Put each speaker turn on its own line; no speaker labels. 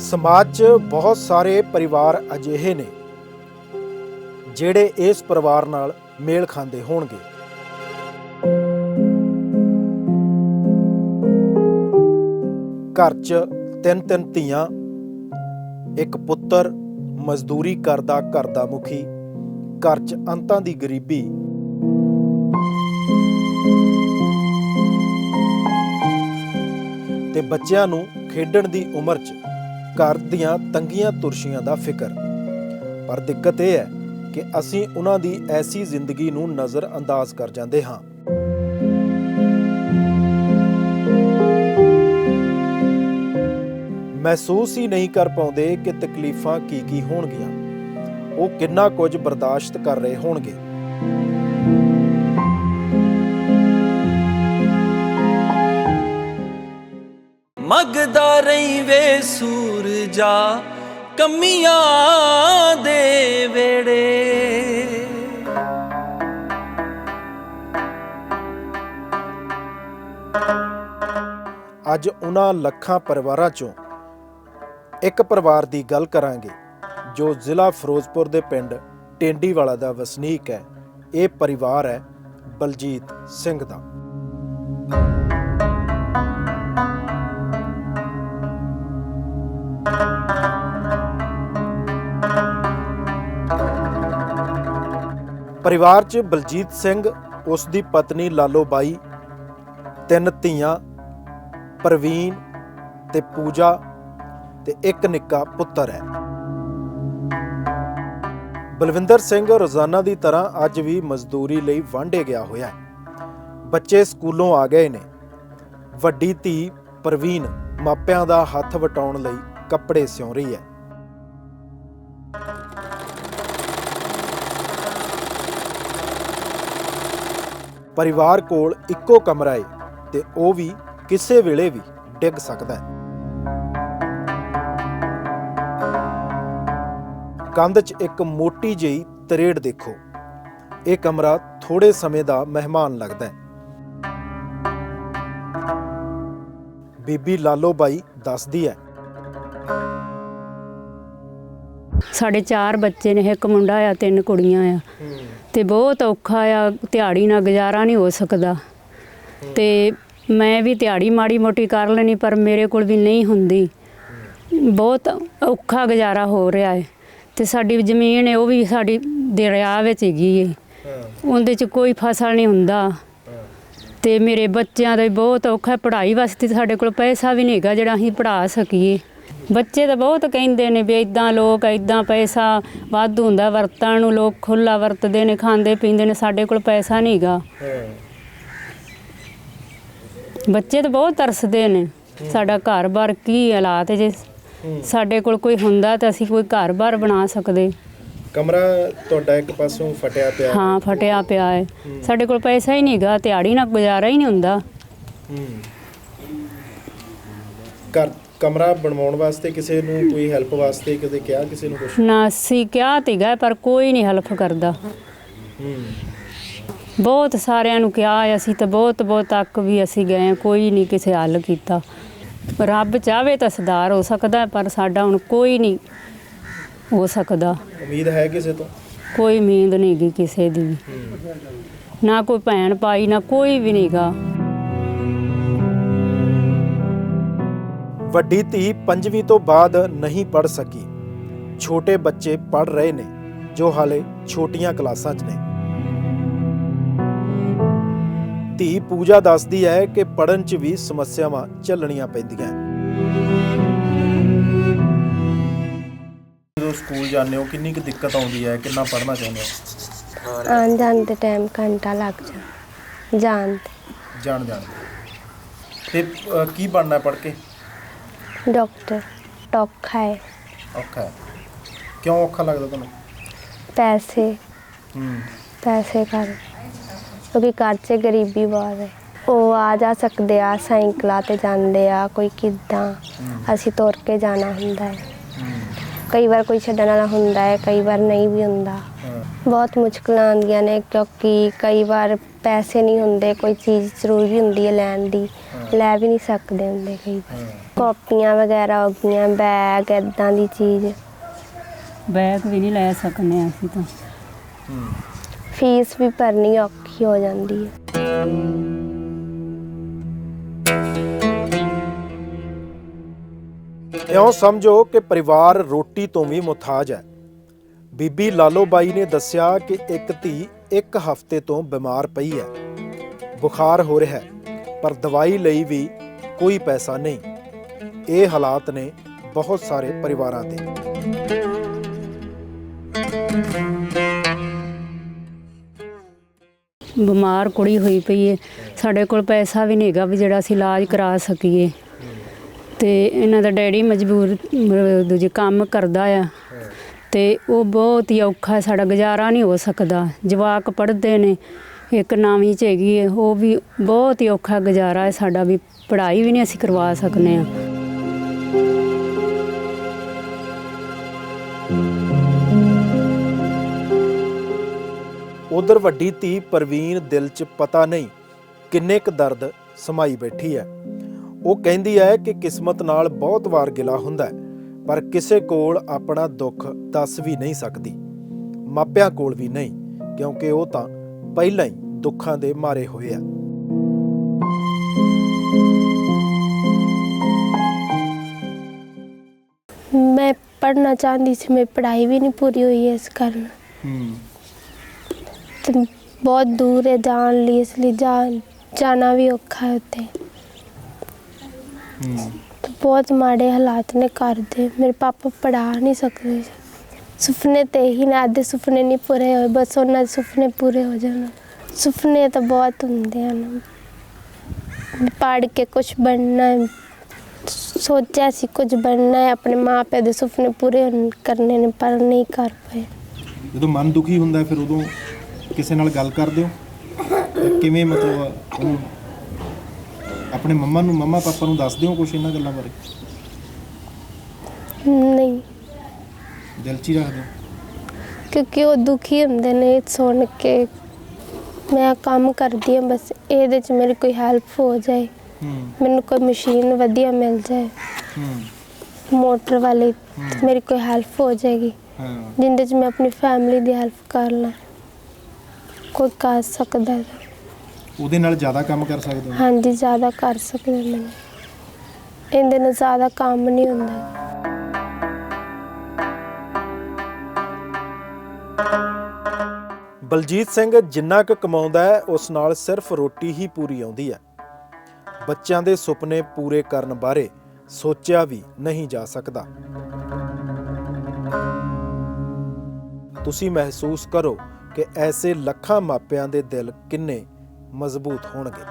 ਸਮਾਜ 'ਚ ਬਹੁਤ ਸਾਰੇ ਪਰਿਵਾਰ ਅਜਿਹੇ ਨੇ, ਜਿਹੜੇ ਇਸ ਪਰਿਵਾਰ ਨਾਲ ਮੇਲ ਖਾਂਦੇ ਹੋਣਗੇ। ਘਰ 'ਚ ਤਿੰਨ ਤਿੰਨ ਧੀਆਂ, ਇੱਕ ਪੁੱਤਰ, ਮਜ਼ਦੂਰੀ ਕਰਦਾ ਘਰ ਦਾ ਮੁਖੀ, ਘਰ 'ਚ ਅੰਤਾਂ ਦੀ ਗਰੀਬੀ। ਤੇ ਬੱਚਿਆਂ ਨੂੰ ਖੇਡਣ ਦੀ ਉਮਰ 'ਚ ਘਰ ਦੀਆਂ ਤੰਗੀਆਂ ਤੁਰਸ਼ੀਆਂ ਦਾ ਫਿਕਰ। ਪਰ ਦਿੱਕਤ ਇਹ ਹੈ ਕਿ ਅਸੀਂ ਉਹਨਾਂ ਦੀ ਐਸੀ ਜ਼ਿੰਦਗੀ ਨੂੰ ਨਜ਼ਰ ਅੰਦਾਜ਼ ਕਰ ਜਾਂਦੇ ਹਾਂ। ਮਹਿਸੂਸ ਹੀ ਨਹੀਂ ਕਰ ਪਾਉਂਦੇ ਕਿ ਤਕਲੀਫਾਂ ਕੀ ਕੀ ਹੋਣਗੀਆਂ। ਉਹ ਕਿੰਨਾ ਕੁਝ ਬਰਦਾਸ਼ਤ ਕਰ ਰਹੇ ਹੋਣਗੇ।
ਮਗਦਾ ਰਹੀ ਵੇ ਸੂਰਜਾ, ਕਮੀਆਂ ਦੇ ਵੇੜੇ।
ਅੱਜ ਉਹਨਾਂ ਲੱਖਾਂ ਪਰਿਵਾਰਾਂ ਚੋਂ ਇੱਕ ਪਰਿਵਾਰ ਦੀ ਗੱਲ ਕਰਾਂਗੇ, ਜੋ ਜ਼ਿਲ੍ਹਾ ਫਿਰੋਜ਼ਪੁਰ ਦੇ ਪਿੰਡ ਟੇਂਡੀਵਾਲਾ ਦਾ ਵਸਨੀਕ ਹੈ। ਇਹ ਪਰਿਵਾਰ ਹੈ ਬਲਜੀਤ ਸਿੰਘ ਦਾ। ਪਰਿਵਾਰ 'ਚ ਬਲਜੀਤ ਸਿੰਘ, ਉਸ ਦੀ ਪਤਨੀ ਲਾਲੋ ਬਾਈ ਤਿੰਨ ਧੀਆਂ, ਪ੍ਰਵੀਨ ਤੇ ਪੂਜਾ ਤੇ ਇੱਕ ਨਿੱਕਾ ਪੁੱਤਰ ਹੈ। ਬਲਵਿੰਦਰ ਸਿੰਘ ਰੋਜ਼ਾਨਾ ਦੀ ਤਰ੍ਹਾਂ ਅੱਜ ਵੀ ਮਜ਼ਦੂਰੀ ਲਈ ਵਾਂਢੇ ਗਿਆ ਹੋਇਆ ਹੈ। ਬੱਚੇ ਸਕੂਲੋਂ ਆ ਗਏ ਨੇ। ਵੱਡੀ ਧੀ ਪ੍ਰਵੀਨ ਮਾਪਿਆਂ ਦਾ ਹੱਥ ਵਟਾਉਣ ਲਈ ਕੱਪੜੇ ਸਿਉਂ ਰਹੀ ਹੈ। ਪਰਿਵਾਰ ਕੋਲ ਇੱਕੋ ਕਮਰਾ ਏ ਤੇ ਉਹ ਵੀ ਕਿਸੇ ਵੇਲੇ ਵੀ ਡਿੱਗ ਸਕਦਾ ਹੈ। ਕੰਧ 'ਚ ਇੱਕ ਮੋਟੀ ਜਿਹੀ ਤਰੇੜ ਦੇਖੋ। ਇਹ ਕਮਰਾ ਥੋੜੇ ਸਮੇਂ ਦਾ ਮਹਿਮਾਨ ਲੱਗਦਾ ਹੈ। ਬੀਬੀ ਲਾਲੋ ਬਾਈ ਦੱਸਦੀ ਹੈ
ਸਾਡੇ ਚਾਰ ਬੱਚੇ ਨੇ, ਇੱਕ ਮੁੰਡਾ ਆ, ਤਿੰਨ ਕੁੜੀਆਂ ਆ। ਤੇ ਬਹੁਤ ਔਖਾ ਆ, ਦਿਹਾੜੀ ਨਾਲ ਗੁਜ਼ਾਰਾ ਨਹੀਂ ਹੋ ਸਕਦਾ। ਤੇ ਮੈਂ ਵੀ ਦਿਹਾੜੀ ਮਾੜੀ ਮੋਟੀ ਕਰ ਲੈਣੀ, ਪਰ ਮੇਰੇ ਕੋਲ ਵੀ ਨਹੀਂ ਹੁੰਦੀ। ਬਹੁਤ ਔਖਾ ਗੁਜ਼ਾਰਾ ਹੋ ਰਿਹਾ ਹੈ ਤੇ ਸਾਡੀ ਜ਼ਮੀਨ ਹੈ ਉਹ ਵੀ ਸਾਡੀ ਦਰਿਆ ਵਿੱਚ ਹੈਗੀ ਏ। ਉਹਦੇ 'ਚ ਕੋਈ ਫਸਲ ਨਹੀਂ ਹੁੰਦਾ। ਤੇ ਮੇਰੇ ਬੱਚਿਆਂ ਦਾ ਬਹੁਤ ਔਖਾ, ਪੜ੍ਹਾਈ ਵਾਸਤੇ ਸਾਡੇ ਕੋਲ ਪੈਸਾ ਵੀ ਨਹੀਂ ਹੈਗਾ, ਜਿਹੜਾ ਅਸੀਂ ਪੜ੍ਹਾ ਸਕੀਏ। ਬੱਚੇ ਤਾਂ ਬਹੁਤ ਕਹਿੰਦੇ ਨੇ ਵੀ ਇਦਾਂ ਲੋਕ ਇਦਾਂ ਪੈਸਾ ਵਾਧੂ ਹੁੰਦਾ ਵਰਤਣ ਨੂੰ ਲੋਕ ਖੁੱਲਾ ਵਰਤਦੇ ਨੇ ਖਾਂਦੇ ਪੀਂਦੇ ਨੇ ਸਾਡੇ ਕੋਲ ਪੈਸਾ ਨਹੀਂ ਹੈਗਾ ਬੱਚੇ ਤਾਂ ਬਹੁਤ ਤਰਸਦੇ ਨੇ ਸਾਡਾ ਘਰ-ਬਾਰ ਕੀ ਹਾਲਾਤ ਹੈ। ਜੇ ਸਾਡੇ ਕੋਲ ਕੋਈ ਹੁੰਦਾ ਤਾਂ ਅਸੀਂ ਕੋਈ ਘਰ-ਬਾਰ ਬਣਾ ਸਕਦੇ।
ਕਮਰਾ ਤੁਹਾਡਾ ਇੱਕ ਪਾਸੋਂ ਫਟਿਆ ਪਿਆ
ਹਾਂ। ਫਟਿਆ ਪਿਆ ਹੈ। ਸਾਡੇ ਕੋਲ ਪੈਸਾ ਹੀ ਨਹੀਂਗਾ ਦਿਹਾੜੀ ਨਾਲ ਗੁਜ਼ਾਰਾ ਹੀ ਨਹੀਂ ਹੁੰਦਾ।
ਘਰ ਕਮਰਾ ਬਣਵਾਉਣ ਵਾਸਤੇ ਕਿਸੇ ਨੂੰ ਕੋਈ ਹੈਲਪ ਵਾਸਤੇ ਕਦੇ ਕਿਹਾ ਕਿਸੇ ਨੂੰ ਕੁਝ
ਨਾ ਅਸੀਂ ਕਿਹਾ ਤੀਗਾ ਪਰ ਕੋਈ ਨਹੀਂ ਹੈਲਪ ਕਰਦਾ। ਬਹੁਤ ਸਾਰਿਆਂ ਨੂੰ ਕਿਹਾ ਅਸੀਂ ਤਾਂ ਬਹੁਤ ਬਹੁਤ ਤੱਕ ਵੀ ਅਸੀਂ ਗਏ ਹਾਂ, ਕੋਈ ਨਹੀਂ ਕਿਸੇ ਹੱਲ ਕੀਤਾ। ਰੱਬ ਚਾਹਵੇ ਤਾਂ ਸੁਧਾਰ ਹੋ ਸਕਦਾ ਪਰ ਸਾਡਾ ਹੁਣ ਕੋਈ ਨਹੀਂ ਹੋ ਸਕਦਾ।
ਉਮੀਦ ਹੈ ਕਿਸੇ ਤੋਂ?
ਕੋਈ ਉਮੀਦ ਨਹੀਂ ਗੀ ਕਿਸੇ ਦੀ ਵੀ। ਨਾ ਕੋਈ ਭੈਣ ਭਾਈ ਨਾ ਕੋਈ ਵੀ ਨਹੀਂਗਾ
ਵੱਡੀ ਧੀ ਪੰਜਵੀਂ ਤੋਂ ਬਾਅਦ ਨਹੀਂ ਪੜ ਸਕੀ। ਛੋਟੇ ਬੱਚੇ ਪੜ ਰਹੇ ਨੇ ਜੋ ਹਾਲੇ ਛੋਟੀਆਂ ਕਲਾਸਾਂ 'ਚ ਨੇ। ਧੀ ਪੂਜਾ ਦੱਸਦੀ ਹੈ ਕਿ ਪੜਨ 'ਚ ਵੀ ਸਮੱਸਿਆਵਾਂ ਝੱਲਣੀਆਂ ਪੈਂਦੀਆਂ। ਜਦੋਂ ਸਕੂਲ ਜਾਂਦੇ ਹੋ ਕਿੰਨੀ ਕੁ ਦਿੱਕਤ ਆਉਂਦੀ ਹੈ? ਕਿੰਨਾ ਪੜਨਾ ਚਾਹੁੰਦੇ ਹੋ?
ਆਉਣ ਜਾਣ ਦੇ ਟਾਈਮ ਘੰਟਾ ਲੱਗ ਜਾ ਜਾਣ ਤੇ
ਜਾਣ ਜਾਣ। ਤੇ ਕੀ ਬਣਨਾ ਪੜ ਕੇ?
ਡਾਕਟਰ ਟੌਖਾ ਹੈ।
ਔਖਾ ਹੈ। ਕਿਉਂ ਔਖਾ ਲੱਗਦਾ ਤੁਹਾਨੂੰ?
ਪੈਸੇ।
ਹੂੰ।
ਪੈਸੇ ਕਰ ਕਿਉਂਕਿ ਘਰ 'ਚ ਗਰੀਬੀ ਬਹੁਤ ਹੈ। ਉਹ ਆ ਜਾ ਸਕਦੇ ਆ ਸਾਈਕਲਾਂ ਤੇ ਜਾਂਦੇ ਆ ਕੋਈ ਕਿੱਦਾਂ। ਅਸੀਂ ਤੁਰ ਕੇ ਜਾਣਾ ਹੁੰਦਾ ਹੈ। ਕਈ ਵਾਰ ਕੋਈ ਛੱਡਣ ਵਾਲਾ ਹੁੰਦਾ ਹੈ ਕਈ ਵਾਰ ਨਹੀਂ ਵੀ ਹੁੰਦਾ।
ਹਾਂ।
ਬਹੁਤ ਮੁਸ਼ਕਲਾਂ ਆਉਂਦੀਆਂ ਨੇ ਕਿਉਂਕਿ ਕਈ ਵਾਰ ਪੈਸੇ ਨਹੀਂ ਹੁੰਦੇ ਕੋਈ ਚੀਜ਼ ਜ਼ਰੂਰੀ ਹੁੰਦੀ ਹੈ ਲੈਣ ਦੀ। ਲੈ ਵੀ ਨਹੀਂ ਸਕਦੇ ਹੁੰਦੇ ਕਈ ਵਾਰ। ਕਾਪੀਆਂ ਵਗੈਰਾ ਹੋ ਗਈਆਂ ਬੈਗ ਇਦਾਂ ਦੀ ਚੀਜ਼।
ਬੈਗ ਵੀ ਨਹੀਂ ਲੈ ਸਕਨੇ ਅਸੀਂ ਤਾਂ।
ਫੀਸ ਵੀ ਭਰਨੀ ਔਖੀ ਹੋ ਜਾਂਦੀ ਹੈ।
ਇਉਂ ਸਮਝੋ ਕਿ ਪਰਿਵਾਰ ਰੋਟੀ ਤੋਂ ਵੀ ਮੁਤਾਜ ਹੈ। ਬੀਬੀ ਲਾਲੋ ਬਾਈ ਨੇ ਦੱਸਿਆ ਕਿ ਇੱਕ ਧੀ ਇੱਕ ਹਫ਼ਤੇ ਤੋਂ ਬਿਮਾਰ ਪਈ ਹੈ। ਬੁਖਾਰ ਹੋ ਰਿਹਾ ਹੈ। ਪਰ ਦਵਾਈ ਲਈ ਵੀ ਕੋਈ ਪੈਸਾ ਨਹੀਂ। ਇਹ ਹਾਲਾਤ ਨੇ ਬਹੁਤ ਸਾਰੇ ਪਰਿਵਾਰਾਂ ਦੇ।
ਬਿਮਾਰ ਕੁੜੀ ਹੋਈ ਪਈ ਹੈ ਸਾਡੇ ਕੋਲ ਪੈਸਾ ਵੀ ਨਹੀਂ ਹੈਗਾ ਵੀ ਜਿਹੜਾ ਅਸੀਂ ਇਲਾਜ ਕਰਾ ਸਕੀਏ। ਤੇ ਇਹਨਾਂ ਦਾ ਡੈਡੀ ਮਜਬੂਰ ਦੂਜੇ ਕੰਮ ਕਰਦਾ ਆ। ਤੇ ਉਹ ਬਹੁਤ ਹੀ ਔਖਾ, ਸਾਡਾ ਗੁਜ਼ਾਰਾ ਨਹੀਂ ਹੋ ਸਕਦਾ। ਜਵਾਕ ਪੜ੍ਹਦੇ ਨੇ। ਇੱਕ ਨਾਮੀ ਚ ਹੈਗੀ ਹੈ ਉਹ ਵੀ ਬਹੁਤ ਹੀ ਔਖਾ ਗੁਜ਼ਾਰਾ ਹੈ ਸਾਡਾ ਵੀ, ਪੜ੍ਹਾਈ ਵੀ ਨਹੀਂ ਅਸੀਂ ਕਰਵਾ ਸਕਨੇ ਆ
ਉਧਰ ਵੱਡੀ ਧੀ ਪ੍ਰਵੀਨ ਦਿਲ 'ਚ ਪਤਾ ਨਹੀਂ ਕਿੰਨੇ ਕੁ ਦਰਦ ਸਮਾਈ ਬੈਠੀ ਹੈ। ਉਹ ਕਹਿੰਦੀ ਹੈ ਕਿ ਕਿਸਮਤ ਨਾਲ ਬਹੁਤ ਵਾਰ ਗਿਲਾ ਹੁੰਦਾ ਹੈ, ਪਰ ਕਿਸੇ ਕੋਲ ਆਪਣਾ ਦੁੱਖ ਦੱਸ ਵੀ ਨਹੀਂ ਸਕਦੀ। ਮਾਪਿਆਂ ਕੋਲ ਵੀ ਨਹੀਂ, ਕਿਉਂਕਿ ਉਹ ਤਾਂ ਪਹਿਲਾਂ ਹੀ ਦੁੱਖਾਂ ਦੇ ਮਾਰੇ ਹੋਏ ਆ।
ਮੈਂ ਪੜ੍ਹਨਾ ਚਾਹੁੰਦੀ ਸੀ ਮੇਰੀ ਪੜ੍ਹਾਈ ਵੀ ਨਹੀਂ ਪੂਰੀ ਹੋਈ ਇਸ ਕਾਰਨ। ਤੇ ਬਹੁਤ ਦੂਰ ਹੈ ਜਾਣ ਲਈ ਇਸ ਲਈ ਜਾ ਜਾਣਾ ਵੀ ਔਖਾ ਹੈ ਉੱਥੇ। ਤੇ ਬਹੁਤ ਮਾੜੇ ਹਾਲਾਤ ਨੇ ਘਰ ਦੇ ਮੇਰੇ ਪਾਪਾ ਪੜ੍ਹਾ ਨਹੀਂ ਸਕਦੇ। ਸੁਪਨੇ ਤੇ ਹੀ ਨਾ ਆਦੇ ਸੁਪਨੇ ਨਹੀਂ ਪੂਰੇ ਹੋਏ ਬਸ ਉਹਨਾਂ ਦੇ ਸੁਪਨੇ ਪੂਰੇ ਹੋ ਜਾਣ। ਸੁਪਨੇ ਤਾਂ ਬਹੁਤ ਹੁੰਦੇ ਹਨ। ਪੜ੍ਹ ਕੇ ਕੁਝ ਬਣਨਾ ਹੈ ਸੋਚਿਆ ਸੀ ਕੁਝ ਬਣਨਾ ਹੈ ਆਪਣੇ ਮਾਪੇ ਦੇ ਸੁਪਨੇ ਪੂਰੇ ਕਰਨੇ ਨੇ ਪਰ ਨਹੀਂ ਕਰ ਪਏ।
ਜਦੋਂ ਮਨ ਦੁਖੀ ਹੁੰਦਾ ਫਿਰ ਉਦੋਂ ਕਿਸੇ ਨਾਲ ਗੱਲ ਕਰਦੇ ਹੋ? ਕਿਵੇਂ ਮਤਲਬ ਉਹਨੂੰ ਆਪਣੇ ਮੰਮਾ ਨੂੰ ਮੰਮਾ ਪਾਪਾ ਨੂੰ ਦੱਸਦੇ ਹੋ ਕੁਝ ਇਹਨਾਂ ਗੱਲਾਂ ਬਾਰੇ?
ਨਹੀਂ।
ਦਿਲ 'ਚ ਹੀ ਰੱਖਦੇ ਹੋ
ਕਿਉਂਕਿ ਉਹ ਦੁਖੀ ਹੁੰਦੇ ਨੇ ਸੁਣ ਕੇ ਮੈਂ ਕੰਮ ਕਰਦੀ ਹਾਂ ਬਸ ਇਹਦੇ ਚ ਮੇਰੀ ਕੋਈ ਹੈਲਪ ਹੋ ਜਾਏ।
ਹੂੰ।
ਮੈਨੂੰ ਕੋਈ ਮਸ਼ੀਨ ਵਧੀਆ ਮਿਲ ਜਾਏ।
ਹੂੰ।
ਮੋਟਰ ਵਾਲੀ ਮੇਰੀ ਕੋਈ ਹੈਲਪ ਹੋ ਜਾਏਗੀ।
ਹਾਂ।
ਜਿੰਦੇ ਚ ਮੈਂ ਆਪਣੀ ਫੈਮਿਲੀ ਦੀ ਹੈਲਪ ਕਰ ਲਾਂ। ਕੋਈ ਕਰ ਸਕਦਾ ਹੈ।
ਉਹਦੇ ਨਾਲ ਜ਼ਿਆਦਾ ਕੰਮ ਕਰ ਸਕਦੇ ਹੋ?
ਹਾਂਜੀ ਜ਼ਿਆਦਾ ਕਰ ਸਕਦੇ ਮੈਨੂੰ ਇਹਦੇ ਨਾਲ ਜ਼ਿਆਦਾ ਕੰਮ ਨਹੀਂ ਹੁੰਦਾ।
ਬਲਜੀਤ ਸਿੰਘ ਜਿੰਨਾ ਕੁ ਕਮਾਉਂਦਾ ਹੈ, ਉਸ ਨਾਲ ਸਿਰਫ ਰੋਟੀ ਹੀ ਪੂਰੀ ਆਉਂਦੀ ਹੈ। ਬੱਚਿਆਂ ਦੇ ਸੁਪਨੇ ਪੂਰੇ ਕਰਨ ਬਾਰੇ ਸੋਚਿਆ ਵੀ ਨਹੀਂ ਜਾ ਸਕਦਾ। ਤੁਸੀਂ ਮਹਿਸੂਸ ਕਰੋ ਕਿ ਐਸੇ ਲੱਖਾਂ ਮਾਪਿਆਂ ਦੇ ਦਿਲ ਕਿੰਨੇ ਮਜ਼ਬੂਤ ਹੋਣਗੇ।